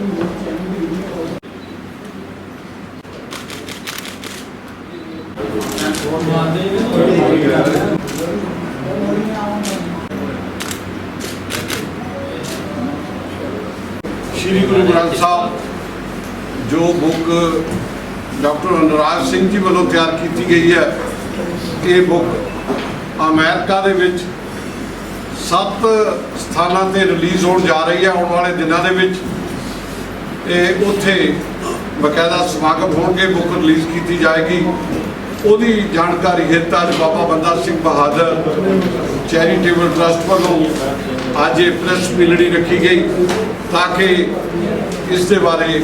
ਸ਼੍ਰੀ ਗੁਰੂ ਗ੍ਰੰਥ ਸਾਹਿਬ, ਜੋ book doctor Anurag Singh ji ਵੱਲੋਂ ਤਿਆਰ ਕੀਤੀ ਗਈ ਹੈ, ਇਹ ਬੁੱਕ ਅਮਰੀਕਾ ਦੇ ਵਿੱਚ ਸੱਤ ਸਥਾਨਾਂ ਤੇ ਰਿਲੀਜ਼ ਹੋਣ ਜਾ ਰਹੀ ਹੈ, ਆਉਣ ਵਾਲੇ ਦਿਨਾਂ ਦੇ ਵਿੱਚ। ਇਹ ਉੱਥੇ ਬਕਾਇਦਾ ਸਮਾਗਮ ਹੋਣਗੇ ਬੁੱਕ ਰਿਲੀਜ਼ ਕੀਤੀ ਜਾਏਗੀ। ਉਹਦੀ ਜਾਣਕਾਰੀ ਹਿੱਤ ਅੱਜ ਬਾਬਾ ਬੰਦਾ ਸਿੰਘ ਬਹਾਦਰ ਚੈਰੀਟੇਬਲ ਟਰਸਟ ਵੱਲੋਂ ਅੱਜ ਇਹ ਪ੍ਰੈਸ ਮਿਲਣੀ ਰੱਖੀ ਗਈ ਤਾਂ ਕਿ ਇਸ ਦੇ ਬਾਰੇ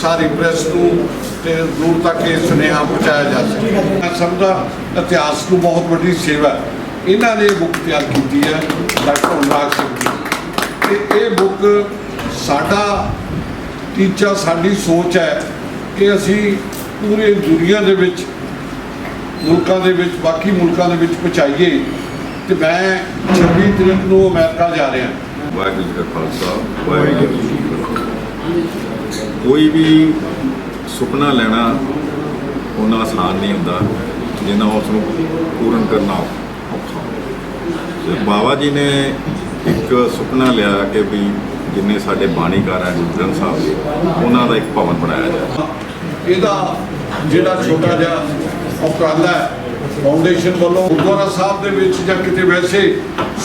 ਸਾਰੀ ਪ੍ਰੈਸ ਨੂੰ ਤੇ ਦੂਰ ਤੱਕ ਇਹ ਸੁਨੇਹਾ ਪਹੁੰਚਾਇਆ ਜਾ ਸਕੇ। ਮੈਂ ਸਮਝਦਾ ਇਤਿਹਾਸ ਨੂੰ ਬਹੁਤ ਵੱਡੀ ਸੇਵਾ ਇਹਨਾਂ ਨੇ ਇਹ ਬੁੱਕ ਤਿਆਰ ਕੀਤੀ ਹੈ, ਡਾਕਟਰ ਅਨੁਰਾਗ ਸਿੰਘ ਜੀ। ਤੇ ਇਹ ਬੁੱਕ ਸਾਡਾ ਟੀਚਾ ਸਾਡੀ ਸੋਚ ਹੈ ਕਿ ਅਸੀਂ ਪੂਰੇ ਦੁਨੀਆ ਦੇ ਵਿੱਚ ਮੁਲਕਾਂ ਦੇ ਵਿੱਚ, ਬਾਕੀ ਮੁਲਕਾਂ ਦੇ ਵਿੱਚ ਪਹੁੰਚਾਈਏ। ਤੇ ਮੈਂ 26 ਤਰੀਕ ਨੂੰ ਅਮਰੀਕਾ ਜਾ ਰਿਹਾ ਵਾਹਿਗੁਰੂ ਜੀ ਕਾ ਖਾਲਸਾ, ਵਾਹਿਗੁਰੂ ਜੀ ਕੋਈ ਵੀ ਸੁਪਨਾ ਲੈਣਾ ਉਹਨਾਂ ਆਸਾਨ ਨਹੀਂ ਹੁੰਦਾ, ਜਿੰਨਾ ਉਸ ਨੂੰ ਪੂਰਨ ਕਰਨਾ ਔਖਾ। ਤੇ ਬਾਬਾ ਜੀ ਨੇ ਇੱਕ ਸੁਪਨਾ ਲਿਆ ਕਿ ਵੀ ਜਿੰਨੇ ਸਾਡੇ ਬਾਣੀਕਾਰ ਹੈ ਗੁਰੂ ਗ੍ਰੰਥ ਸਾਹਿਬ ਦੇ ਉਹਨਾਂ ਦਾ ਇੱਕ ਭਵਨ ਬਣਾਇਆ ਜਾਏ। ਇਹਦਾ ਜਿਹੜਾ ਛੋਟਾ ਜਿਹਾ ਉਪਰਾਲਾ ਫਾਊਂਡੇਸ਼ਨ ਵੱਲੋਂ ਗੁਰਦੁਆਰਾ ਸਾਹਿਬ ਦੇ ਵਿੱਚ ਜਾਂ ਕਿਤੇ ਵੈਸੇ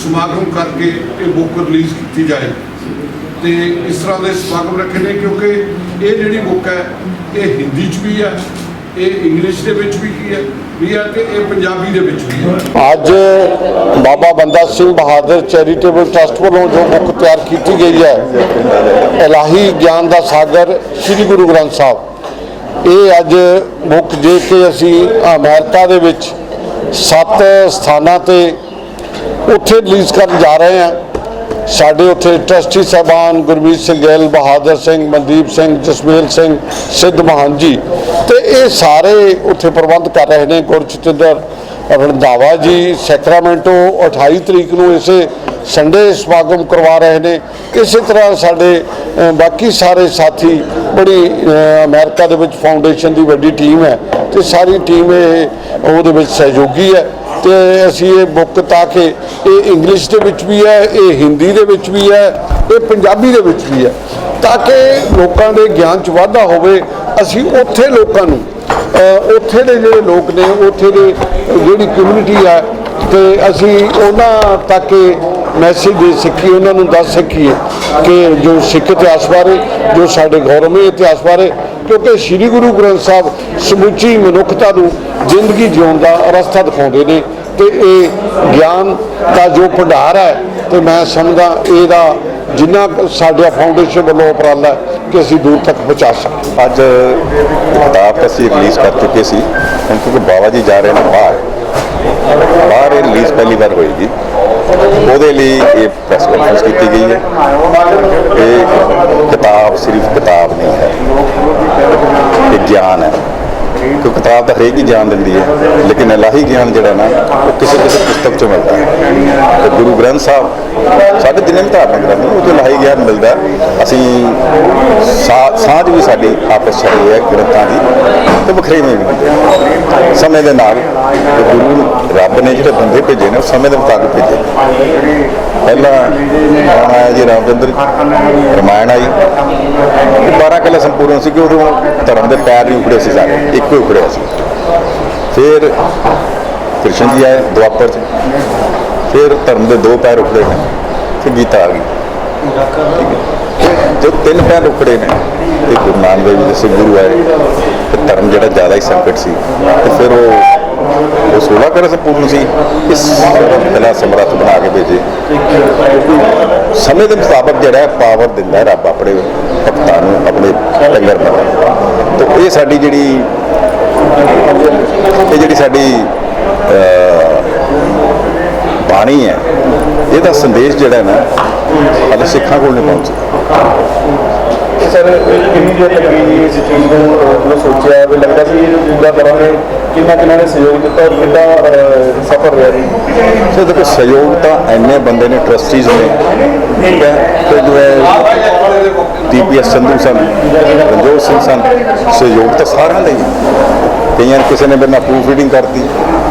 ਸਮਾਗਮ ਕਰਕੇ ਇਹ ਬੁੱਕ ਰਿਲੀਜ਼ ਕੀਤੀ ਜਾਏ। ਤੇ ਇਸ ਤਰ੍ਹਾਂ ਦੇ ਸਮਾਗਮ ਰੱਖੇ ਨੇ ਕਿਉਂਕਿ ਇਹ ਜਿਹੜੀ ਬੁੱਕ ਹੈ, ਇਹ ਹਿੰਦੀ 'ਚ ਵੀ ਹੈ ਇਹ ਇੰਗਲਿਸ਼ ਦੇ ਵਿੱਚ ਵੀ ਕੀ ਹੈ? ਵੀ ਹੈ ਤੇ ਇਹ ਪੰਜਾਬੀ ਦੇ ਵਿੱਚ ਵੀ ਹੈ। ਅੱਜ ਬਾਬਾ ਬੰਦਾ ਸਿੰਘ ਬਹਾਦਰ ਚੈਰੀਟੇਬਲ ਟਰਸਟ ਵੱਲੋਂ ਜੋ ਬੁੱਕ ਤਿਆਰ ਕੀਤੀ ਗਈ ਹੈ, ਇਲਾਹੀ ਗਿਆਨ ਦਾ ਸਾਗਰ, ਸ੍ਰੀ ਗੁਰੂ ਗ੍ਰੰਥ ਸਾਹਿਬ। ਇਹ ਅੱਜ ਬੁੱਕ ਜੇ ਕਿ ਅਸੀਂ ਅਮਰੀਕਾ ਦੇ ਵਿੱਚ ਸੱਤ ਸਥਾਨਾਂ ਤੇ ਉੱਥੇ ਰਿਲੀਜ਼ ਕਰਨ ਜਾ ਰਹੇ ਹਾਂ। ਸਾਡੇ ਉੱਥੇ ਟਰਸਟੀ ਸਾਹਿਬਾਨ ਗੁਰਮੀਤ ਸਿੰਘ ਗਿੱਲ ਬਹਾਦਰ ਸਿੰਘ ਮਨਦੀਪ ਸਿੰਘ ਜਸਮੇਲ ਸਿੰਘ ਸਿੱਧ ਮਹਾਨ ਜੀ। ਤੇ ਇਹ ਸਾਰੇ ਉੱਥੇ ਪ੍ਰਬੰਧ ਕਰ ਰਹੇ ਨੇ ਗੁਰਚਿਤਰ ਰੰਧਾਵਾ ਜੀ ਸੈਕਰਾਮੈਂਟੋ 28 ਤਰੀਕ ਨੂੰ ਇਸੇ ਸੰਡੇ ਸਮਾਗਮ ਕਰਵਾ ਰਹੇ ਨੇ। ਇਸੇ ਤਰ੍ਹਾਂ ਸਾਡੇ ਬਾਕੀ ਸਾਰੇ ਸਾਥੀ ਬੜੀ ਅ, ਅਮਰੀਕਾ ਦੇ ਵਿੱਚ ਫਾਊਂਡੇਸ਼ਨ ਦੀ ਵੱਡੀ ਟੀਮ ਹੈ। ਤੇ ਸਾਰੀ ਟੀਮ ਇਹ ਉਹਦੇ ਵਿੱਚ ਸਹਿਯੋਗੀ ਹੈ ਤੇ ਅਸੀਂ ਇਹ ਬੁੱਕ ਤਾਂ ਕਿ ਇਹ ਇੰਗਲਿਸ਼ ਦੇ ਵਿੱਚ ਵੀ ਹੈ, ਇਹ ਹਿੰਦੀ ਦੇ ਵਿੱਚ ਵੀ ਹੈ, ਇਹ ਪੰਜਾਬੀ ਦੇ ਵਿੱਚ ਵੀ ਹੈ। ਤਾਂ ਕਿ ਲੋਕਾਂ ਦੇ ਗਿਆਨ 'ਚ ਵਾਧਾ ਹੋਵੇ, ਅਸੀਂ ਉੱਥੇ ਲੋਕਾਂ ਨੂੰ ਉੱਥੇ ਦੇ ਜਿਹੜੇ ਲੋਕ ਨੇ, ਉੱਥੇ ਦੇ ਜਿਹੜੀ ਕਮਿਊਨਿਟੀ ਹੈ ਤੇ ਅਸੀਂ ਉਹਨਾਂ ਤੱਕ ਮੈਸੇਜ ਦੇ ਸਕੀਏ, ਉਹਨਾਂ ਨੂੰ ਦੱਸ ਸਕੀਏ ਕਿ ਜੋ ਸਿੱਖ ਇਤਿਹਾਸ ਬਾਰੇ, ਜੋ ਸਾਡੇ ਗੌਰਵਮਈ ਇਤਿਹਾਸ ਬਾਰੇ ਕਿਉਂਕਿ ਸ੍ਰੀ ਗੁਰੂ ਗ੍ਰੰਥ ਸਾਹਿਬ ਸਮੁੱਚੀ ਮਨੁੱਖਤਾ ਨੂੰ ਜ਼ਿੰਦਗੀ ਜਿਉਣ ਦਾ ਰਸਤਾ ਦਿਖਾਉਂਦੇ ਨੇ ਤੇ ਇਹ ਗਿਆਨ ਦਾ ਜੋ ਭੰਡਾਰ ਹੈ ਤੇ ਮੈਂ ਸਮਝਦਾ ਇਹਦਾ ਜਿੰਨਾ ਕੁ ਸਾਡਾ ਫਾਊਂਡੇਸ਼ਨ ਵੱਲੋਂ ਉਪਰਾਲਾ ਕਿ ਅਸੀਂ ਦੂਰ ਤੱਕ ਪਹੁੰਚਾ ਸਕੀਏ। ਅੱਜ ਕਿਤਾਬ ਅਸੀਂ ਰਿਲੀਜ਼ ਕਰ ਚੁੱਕੇ ਸੀ ਕਿਉਂਕਿ ਬਾਬਾ ਜੀ ਜਾ ਰਹੇ ਨੇ ਬਾਹਰ। ਬਾਹਰ ਇਹ ਰਿਲੀਜ਼ ਪਹਿਲੀ ਵਾਰ ਹੋਏਗੀ। ਉਹਦੇ ਲਈ ਇਹ ਪ੍ਰੈਸ ਕਾਨਫਰੰਸ ਕੀਤੀ ਗਈ ਹੈ। ਇਹ ਕਿਤਾਬ ਸਿਰਫ ਕਿਤਾਬ ਨਹੀਂ ਹੈ, ਇਹ ਗਿਆਨ ਹੈ। ਕਿਉਂਕਿ ਕਿਤਾਬ ਤਾਂ ਹਰੇਕ ਹੀ ਗਿਆਨ ਦਿੰਦੀ ਹੈ, ਲੇਕਿਨ ਇਲਾਹੀ ਗਿਆਨ ਜਿਹੜਾ ਨਾ, ਉਹ ਕਿਸੇ ਕਿਸੇ ਪੁਸਤਕ ਚੋਂ ਮਿਲਦਾ ਹੈ। ਤੇ ਗੁਰੂ ਗ੍ਰੰਥ ਸਾਹਿਬ ਸਾਡੇ ਜਿੰਨੇ ਵੀ ਧਾਰਮਿਕ ਗ੍ਰੰਥ ਨੇ ਉਹ ਤੋਂ ਇਲਾਹੀ ਗਿਆਨ ਮਿਲਦਾ। ਅਸੀਂ ਸਾ- ਸਾਂਝ ਵੀ ਸਾਡੀ ਆਪਸ ਚ ਹੈ ਗ੍ਰੰਥਾਂ ਦੀ ਤੇ ਵਖਰੇਵੇਂ ਵੀ ਸਮੇਂ ਦੇ ਨਾਲ ਗੁਰੂ ਰੱਬ ਨੇ ਜਿਹੜੇ ਬੰਦੇ ਭੇਜੇ ਨੇ, ਉਹ ਸਮੇਂ ਦੇ ਮੁਤਾਬਿਕ ਭੇਜੇ ਪਹਿਲਾਂ ਕੌਣ ਆਇਆ ਜੀ, ਰਾਮਚੰਦਰ ਰਮਾਇਣ ਆਈ। ਉਹ 12 ਕਿਲੇ ਸੰਪੂਰਨ ਸੀ ਕਿ ਉਦੋਂ ਧਰਮ ਦੇ ਪੈਰ ਨਹੀਂ ਉਖੜੇ ਸੀ ਸਾਰੇ, ਇੱਕੋ ਹੀ ਉਖੜਿਆ ਸੀ। ਫਿਰ ਕ੍ਰਿਸ਼ਨ ਜੀ ਆਏ ਦੁਆਪਰ ਚ। ਫਿਰ ਧਰਮ ਦੇ ਦੋ ਪੈਰ ਉਖੜੇ ਨੇ, ਫਿਰ ਗੀਤਾ ਆ ਗਈ। ਠੀਕ ਹੈ ਜੋ ਤਿੰਨ ਪੈਰ ਉਖੜੇ ਨੇ, ਤੇ ਗੁਰੂ ਨਾਨਕ ਦੇਵ ਜੀ ਦੇ ਸਿੱਖ ਗੁਰੂ ਆਏ, ਤੇ ਧਰਮ ਜਿਹੜਾ ਜ਼ਿਆਦਾ ਹੀ ਸੰਕਟ ਸੀ, ਤੇ ਫਿਰ ਉਹ ਉਹ 16 ਕਰ ਸੰਪੂਰਨ ਸੀ, ਇਸ ਕਲਾ ਸਮਰੱਥ ਬਣਾ ਕੇ ਭੇਜੇ। ਸਮੇਂ ਦੇ ਮੁਤਾਬਕ ਜਿਹੜਾ ਪਾਵਰ ਦਿੰਦਾ ਹੈ ਰੱਬ ਆਪਣੇ ਭਗਤਾਂ ਨੂੰ, ਆਪਣੇ ਲੰਗਰ ਨੂੰ। ਤਾਂ ਇਹ ਸਾਡੀ ਜਿਹੜੀ, ਇਹ ਜਿਹੜੀ ਸਾਡੀ ਬਾਣੀ ਹੈ। ਇਹਦਾ ਸੰਦੇਸ਼ ਜਿਹੜਾ ਨਾ ਹਾਲੇ ਸਿੱਖਾਂ ਕੋਲ ਨਹੀਂ ਪਹੁੰਚਿਆ ਸਰ ਕਿੰਨੀ ਦੇਰ ਲੱਗੀ ਜੀ ਇਸ ਚੀਜ਼ ਨੂੰ ਜਦੋਂ ਸੋਚਿਆ ਵੀ ਲੱਗਦਾ ਸੀ ਪੂਰਾ ਕਰਾਂਗੇ? ਕਿੰਨਾ ਕਿੰਨਾ ਨੇ ਸਹਿਯੋਗ ਦਿੱਤਾ ਔਰ ਕਿੰਨਾ ਸਫਲ ਰਿਹਾ ਜੀ? ਸੋ ਦੇਖੋ ਸਹਿਯੋਗ ਤਾਂ ਇੰਨੇ ਬੰਦੇ ਨੇ ਟਰਸਟੀਜ਼ ਨੇ। ਠੀਕ ਹੈ ਤੇ ਜੋ ਹੈ ਟੀਪੀਐਸ ਸੰਧੂ ਸਨ ਰਣਜੋਤ ਸਿੰਘ ਸਨ ਸਹਿਯੋਗ ਤਾਂ ਸਾਰਿਆਂ ਦਾ ਹੀ। ਕਈਆਂ ਨੇ ਕਿਸੇ ਨੇ ਮੇਰੇ ਨਾਲ ਪ੍ਰੂਫ ਰੀਡਿੰਗ ਕਰਤੀ।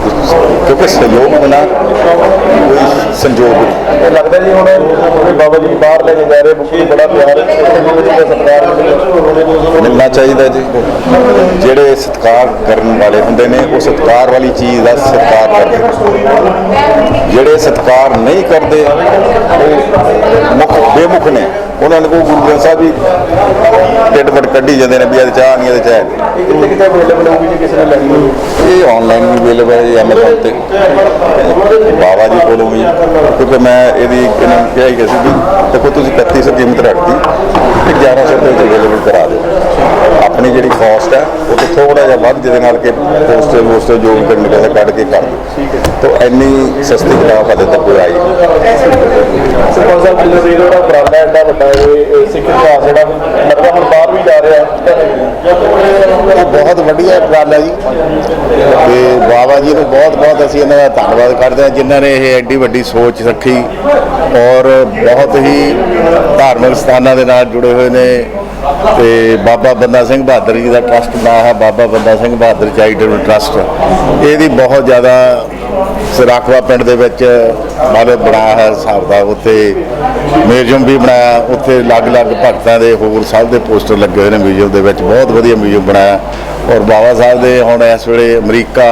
ਕਿਉਂਕਿ ਸਹਿਯੋਗ ਬਿਨਾਂ ਕੋਈ ਸੰਜੋਗ ਨਹੀਂ। ਲੱਗਦਾ ਜੀ ਹੁਣ ਬਾਬਾ ਜੀ ਬਾਹਰ ਲੈ ਕੇ ਜਾ ਰਹੇ ਬੁੱਕੀ ਬੜਾ ਪਿਆਰ ਸਤਿਕਾਰ ਮਿਲਣਾ ਚਾਹੀਦਾ ਜੀ। ਜਿਹੜੇ ਸਤਿਕਾਰ ਕਰਨ ਵਾਲੇ ਹੁੰਦੇ ਨੇ ਉਹ ਸਤਿਕਾਰ ਵਾਲੀ ਚੀਜ਼ ਦਾ ਸਤਿਕਾਰ ਕਰਦੇ। ਜਿਹੜੇ ਸਤਿਕਾਰ ਨਹੀਂ ਕਰਦੇ ਉਹ ਮੁਖ ਬੇਮੁਖ ਨੇ। ਉਹਨਾਂ ਨੂੰ ਗੁਰੂ ਗ੍ਰੰਥ ਸਾਹਿਬ ਵੀ ਢਿੱਡ ਫਟ ਕੱਢੀ ਜਾਂਦੇ ਨੇ ਵੀ ਇਹਦੇ ਚਾਹ ਨਹੀਂ ਇਹਦੇ ਚਾਹ ਕਿੱਥੇ ਕਿੱਥੇ ਅਵੇਲੇਬਲ ਹੋਊਗੀ ਜੀ ਕਿਸੇ ਨੇ ਲੈਣੀ ਇਹ ਆਨਲਾਈਨ ਵੀ ਅਵੇਲੇਬਲ ਹੈ ਐਮਾਜ਼ਨ ਤੇ ਬਾਬਾ ਜੀ ਕੋਲੋਂ ਵੀ, ਕਿਉਂਕਿ ਮੈਂ ਇਹਦੀ ਇਹਨਾਂ ਨੂੰ ਕਿਹਾ ਹੀ ਗਿਆ ਸੀ ਦੇਖੋ ਤੁਸੀਂ 3100 ਕੀਮਤ ਰੱਖਦੀ ਤੇ 1100 ਰੁਪਏ ਚ ਅਵੇਲੇਬਲ ਕਰਾ ਦਿਓ। ਆਪਣੀ ਜਿਹੜੀ ਕਾਸਟ ਹੈ ਉਹ ਤੋਂ ਥੋੜਾ ਜਿਹਾ ਵੱਧ, ਜਿਹਦੇ ਨਾਲ ਕਿ ਪੋਸਟਰ ਪੋਸਟਰ ਜੋ ਵੀ ਕਰਨੇ ਪੈਸੇ ਕੱਢ ਕੇ ਕਰ ਦਿਓ। ਤਾਂ ਇੰਨੀ ਸਸਤੀ ਕਿਤਾਬ ਹਾਲੇ ਤੱਕ ਕੋਈ ਆਈ ਸਰਪੰਚ ਸਾਹਿਬ ਜਿਹੜਾ ਉਪਰਾਲਾ ਐਡਾ ਵੱਡਾ ਇਹ ਸਿੱਖ ਇਤਿਹਾਸ ਜਿਹੜਾ ਲੱਗਦਾ ਹੁਣ ਬਾਹਰ ਵੀ ਜਾ ਰਿਹਾ। ਇਹ ਬਹੁਤ ਵਧੀਆ ਉਪਰਾਲਾ ਜੀ। ਤੇ ਬਾਬਾ ਜੀ ਨੂੰ ਬਹੁਤ ਬਹੁਤ ਅਸੀਂ ਇਹਨਾਂ ਦਾ ਧੰਨਵਾਦ ਕਰਦੇ ਹਾਂ, ਜਿਨ੍ਹਾਂ ਨੇ ਇਹ ਐਡੀ ਵੱਡੀ ਸੋਚ ਰੱਖੀ ਔਰ ਬਹੁਤ ਹੀ ਧਾਰਮਿਕ ਸਥਾਨਾਂ ਦੇ ਨਾਲ ਜੁੜੇ ਹੋਏ ਨੇ। ਤੇ ਬਾਬਾ ਬੰਦਾ ਸਿੰਘ ਬਹਾਦਰ ਜੀ ਦਾ ਟਰਸਟ ਬਣਾ ਹੈ ਬਾਬਾ ਬੰਦਾ ਸਿੰਘ ਬਹਾਦਰ ਚੈਰੀਟੇਬਲ ਟਰਸਟ। ਇਹਦੀ ਬਹੁਤ ਜ਼ਿਆਦਾ ਸਰਾਖਵਾ ਪਿੰਡ ਦੇ ਵਿੱਚ ਮਾਲਕ ਬਣਾਇਆ ਹੈ ਹਿਸਾਬ ਦਾ, ਉੱਥੇ ਮਿਊਜ਼ੀਅਮ ਵੀ ਬਣਾਇਆ, ਉੱਥੇ ਅਲੱਗ-ਅਲੱਗ ਭਗਤਾਂ ਦੇ ਹੋਰ ਸਭ ਦੇ ਪੋਸਟਰ ਲੱਗੇ ਹੋਏ ਨੇ ਮਿਊਜ਼ੀਅਮ ਦੇ ਵਿੱਚ, ਬਹੁਤ ਵਧੀਆ ਮਿਊਜ਼ੀਅਮ ਬਣਾਇਆ। ਔਰ ਬਾਬਾ ਸਾਹਿਬ ਦੇ ਹੁਣ ਇਸ ਵੇਲੇ ਅਮਰੀਕਾ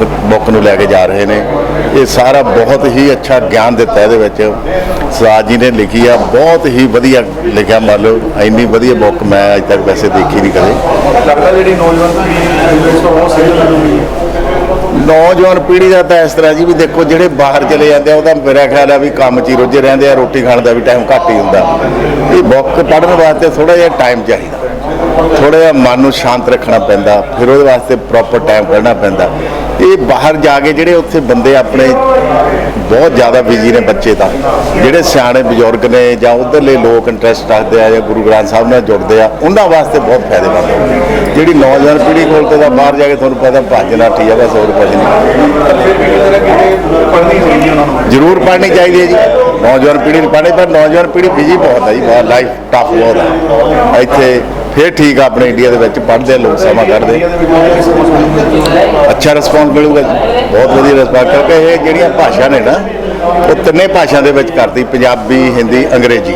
ਬੁੱਕ ਨੂੰ ਲੈ ਕੇ ਜਾ ਰਹੇ ਨੇ। ਇਹ ਸਾਰਾ ਬਹੁਤ ਹੀ ਅੱਛਾ ਗਿਆਨ ਦਿੱਤਾ ਇਹਦੇ ਵਿੱਚ। ਸਰਾਜ ਜੀ ਨੇ ਲਿਖੀ ਆ, ਬਹੁਤ ਹੀ ਵਧੀਆ ਲਿਖਿਆ ਮੰਨ ਲਓ, ਇੰਨੀ ਵਧੀਆ ਬੁੱਕ ਮੈਂ ਅਜੇ ਤੱਕ ਵੈਸੇ ਦੇਖੀ ਨਹੀਂ ਕਦੇ। ਲੱਗਦਾ ਜਿਹੜੀ ਨੌਜਵਾਨ ਪੀੜ੍ਹੀ ਇਸ ਤੋਂ ਬਹੁਤ ਸਹਿਯੋਗ ਨੌਜਵਾਨ ਪੀੜ੍ਹੀ ਦਾ ਤਾਂ ਇਸ ਤਰ੍ਹਾਂ ਜੀ ਵੀ ਦੇਖੋ, ਜਿਹੜੇ ਬਾਹਰ ਚਲੇ ਜਾਂਦੇ ਆ, ਉਹਦਾ ਮੇਰਾ ਖਿਆਲ ਆ ਵੀ ਕੰਮ 'ਚ ਹੀ ਰੁੱਝੇ ਰਹਿੰਦੇ ਆ, ਰੋਟੀ ਖਾਣ ਦਾ ਵੀ ਟਾਈਮ ਘੱਟ ਹੀ ਹੁੰਦਾ। ਇਹ ਬੁੱਕ ਪੜ੍ਹਨ ਵਾਸਤੇ ਥੋੜਾ ਜਿਹਾ ਟਾਈਮ ਚਾਹੀਦਾ। ਥੋੜਾ ਜਿਹਾ ਮਨ ਨੂੰ ਸ਼ਾਂਤ ਰੱਖਣਾ ਪੈਂਦਾ, ਫਿਰ ਉਹਦੇ ਵਾਸਤੇ ਪ੍ਰੋਪਰ ਟਾਈਮ ਕੱਢਣਾ ਪੈਂਦਾ। ਇਹ ਬਾਹਰ ਜਾ ਕੇ ਜਿਹੜੇ ਉੱਥੇ ਬੰਦੇ ਆਪਣੇ ਬਹੁਤ ਜ਼ਿਆਦਾ ਬਿਜ਼ੀ ਨੇ ਬੱਚੇ ਤਾਂ, ਜਿਹੜੇ ਸਿਆਣੇ ਬਜ਼ੁਰਗ ਨੇ ਜਾਂ ਉਧਰਲੇ ਲੋਕ ਇੰਟਰਸਟ ਰੱਖਦੇ ਆ ਜਾਂ ਗੁਰੂ ਗ੍ਰੰਥ ਸਾਹਿਬ ਨਾਲ ਜੁੜਦੇ ਆ, ਉਹਨਾਂ ਵਾਸਤੇ ਬਹੁਤ ਫਾਇਦੇਮੰਦ ਹੈ। ਜਿਹੜੀ ਨੌਜਵਾਨ ਪੀੜ੍ਹੀ ਕੋਲ ਤੇ ਤਾਂ ਬਾਹਰ ਜਾ ਕੇ ਤੁਹਾਨੂੰ ਪਤਾ ਭੱਜ ਨਾਠੀ ਆ, ਬਸ ਹੋਰ ਕੁਝ ਨਹੀਂ। ਜ਼ਰੂਰ ਪੜ੍ਹਨੀ ਚਾਹੀਦੀ ਹੈ ਜੀ। ਨੌਜਵਾਨ ਪੀੜ੍ਹੀ ਨੂੰ ਪੜ੍ਹਨੀ, ਪਰ ਨੌਜਵਾਨ ਪੀੜ੍ਹੀ ਬਿਜ਼ੀ ਬਹੁਤ ਹੈ ਜੀ, ਬਹੁਤ ਲਾਈਫ ਟਫ ਬਹੁਤ ਹੈ ਇੱਥੇ ਫਿਰ ਠੀਕ ਆ, ਆਪਣੇ ਇੰਡੀਆ ਦੇ ਵਿੱਚ ਪੜ੍ਹਦੇ ਲੋਕ, ਸਮਾਂ ਕੱਢਦੇ ਅੱਛਾ ਰਿਸਪੌਂਸ ਮਿਲੂਗਾ ਜੀ, ਬਹੁਤ ਵਧੀਆ ਰਿਸਪੌਂਸ ਕਿਉਂਕਿ ਇਹ ਜਿਹੜੀਆਂ ਭਾਸ਼ਾ ਨੇ ਨਾ ਉਹ ਤਿੰਨੇ ਭਾਸ਼ਾ ਦੇ ਵਿੱਚ ਕਰਤੀ, ਪੰਜਾਬੀ, ਹਿੰਦੀ, ਅੰਗਰੇਜ਼ੀ।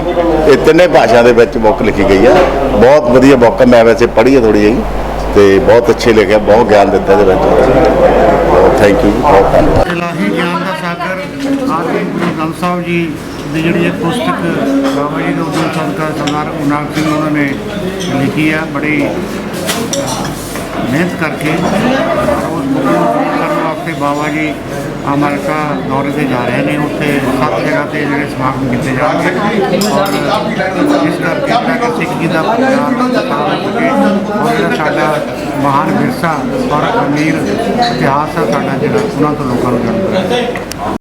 ਇਹ ਤਿੰਨੇ ਭਾਸ਼ਾ ਦੇ ਵਿੱਚ ਬੁੱਕ ਲਿਖੀ ਗਈ ਆ। ਬਹੁਤ ਵਧੀਆ ਬੁੱਕ ਆ ਮੈਂ ਵੈਸੇ ਪੜ੍ਹੀ ਹੈ ਥੋੜੀ ਜਿਹੀ, ਤੇ ਬਹੁਤ ਅੱਛੇ ਲਿਖਿਆ, ਬਹੁਤ ਗਿਆਨ ਦਿੱਤਾ ਇਹਦੇ ਵਿੱਚ। ਥੈਂਕ ਯੂ ਬਹੁਤ ਧੰਨਵਾਦ। ਇਲਾਹੀ ਗਿਆਨ ਦਾ ਸਾਗਰ ਆਦਿ ਗੁਰੂ ਗ੍ਰੰਥ ਸਾਹਿਬ ਜੀ ਦੀ ਜਿਹੜੀ ਇਹ ਪੁਸਤਕ ਬਾਬਾ ਜੀ ਦੇ ਉਦਮ ਸਦਕਾ ਸਰਦਾਰ ਗੁਰਨਾਮ ਸਿੰਘ ਉਹਨਾਂ ਨੇ ਲਿਖੀ ਆ, ਬੜੀ ਮਿਹਨਤ ਕਰਕੇ। ਉਸ ਨੂੰ ਕਰਨ ਵਾਸਤੇ ਬਾਬਾ ਜੀ ਅਮਰਕਾ ਦੌਰੇ ਤੇ ਜਾ ਰਹੇ ਨੇ, ਉੱਥੇ ਸੱਤ ਜਗ੍ਹਾ ਤੇ ਜਿਹੜੇ ਸਮਾਗਮ ਕੀਤੇ ਜਾਣਗੇ। ਔਰ ਇਸ ਕਰਕੇ ਜਿਹੜਾ ਕਿ ਸਿੱਖ ਜੀ ਦਾ ਪ੍ਰਚਾਰ ਔਰ ਸਾਡਾ ਮਹਾਨ ਵਿਰਸਾ ਔਰ ਅਮੀਰ ਇਤਿਹਾਸ ਹੈ ਸਾਡਾ ਜਿਹੜਾ, ਉਹਨਾਂ ਤੋਂ ਲੋਕਾਂ ਨੂੰ ਜਾਣਦਾ।